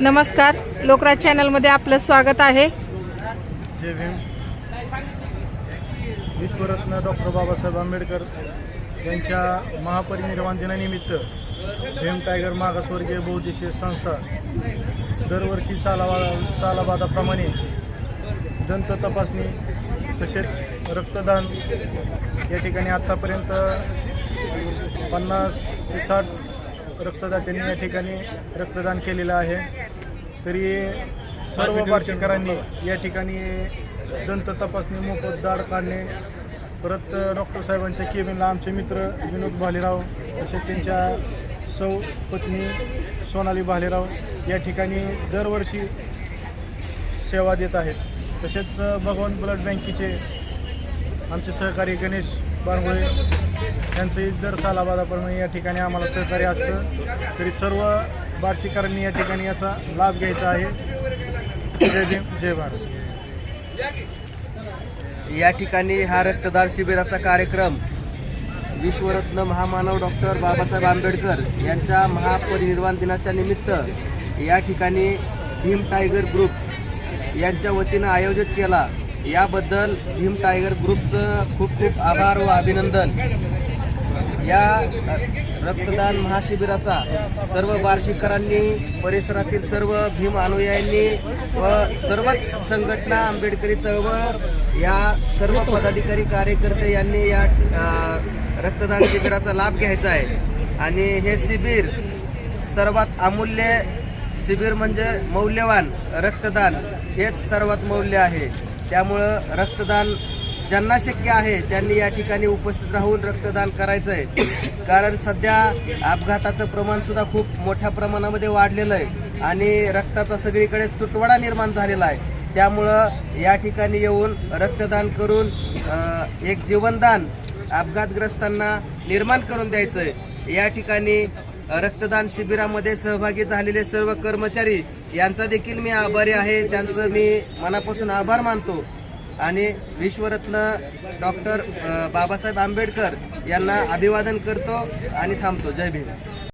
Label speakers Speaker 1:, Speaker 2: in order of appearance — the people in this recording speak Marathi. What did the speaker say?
Speaker 1: नमस्कार. लोकराज चॅनलमध्ये आपलं स्वागत आहे.
Speaker 2: जय भीम. विश्वरत्न डॉक्टर बाबासाहेब आंबेडकर यांच्या महापरिनिर्वाण दिनानिमित्त भीम टायगर मागासवर्गीय बहुद्देशीय संस्था दरवर्षी सालाबा सालाबादाप्रमाणे दंत तपासणी तसेच रक्तदान या ठिकाणी आत्तापर्यंत पन्नास ते साठ रक्तदात्यांनी या ठिकाणी रक्तदान केलेलं आहे. तरी सर्व वार्षिकरांनी या ठिकाणी दंत तपासणी मोफत दाढ काढणे परत डॉक्टर साहेबांच्या केबिनला आमचे मित्र विनोद भालेराव तसेच त्यांच्या सौ पत्नी सोनाली भालेराव या ठिकाणी दरवर्षी सेवा देत आहेत. तसेच भगवान ब्लड बँकेचे आमचे सहकारी गणेश बारगुळे यांचंही दर सालाबादाप्रमाणे या ठिकाणी आम्हाला सहकार्य असतं तरी सर्व बार्शीकरांनी या ठिकाणी याचा लाभ घ्यायचा आहे. जय भीम जय भारत.
Speaker 3: या ठिकाणी हा रक्तदान शिबिराचा कार्यक्रम विश्वरत्न महामानव डॉक्टर बाबासाहेब आंबेडकर यांच्या महापरिनिर्वाण दिनाच्या निमित्त या ठिकाणी भीम टायगर ग्रुप यांच्या वतीनं आयोजित केला. याबद्दल भीम टायगर ग्रुपचं खूप खूप आभार व अभिनंदन. या रक्तदान महाशिबिराचा सर्व वार्षिकरांनी परिसरातील सर्व भीम अनुयायांनी व सर्वच संघटना आंबेडकरी चळवळ या सर्व पदाधिकारी कार्यकर्ते यांनी या रक्तदान शिबिराचा लाभ घ्यायचा आहे. आणि हे शिबिर सर्वात अमूल्य शिबिर म्हणजे मौल्यवान रक्तदान हेच सर्वात मौल्य आहे. त्यामुळं रक्तदान ज्यांना शक्य आहे त्यांनी या ठिकाणी उपस्थित राहून रक्तदान करायचं आहे कारण सध्या अपघाताचं प्रमाणसुद्धा खूप मोठ्या प्रमाणामध्ये वाढलेलं आहे आणि रक्ताचा सगळीकडे तुटवडा निर्माण झालेला आहे. त्यामुळं या ठिकाणी येऊन रक्तदान करून एक जीवनदान अपघातग्रस्तांना निर्माण करून द्यायचं आहे या ठिकाणी रक्तदान शिबिरामध्ये सहभागी झालेले सर्व कर्मचारी यांचा देखील मी आभारी आहे. त्यांचं मी मनापासून आभार मानतो. आणि विश्वरत्न डॉक्टर बाबासाहेब आंबेडकर यांना अभिवादन करतो आणि थांबतो. जय भीम.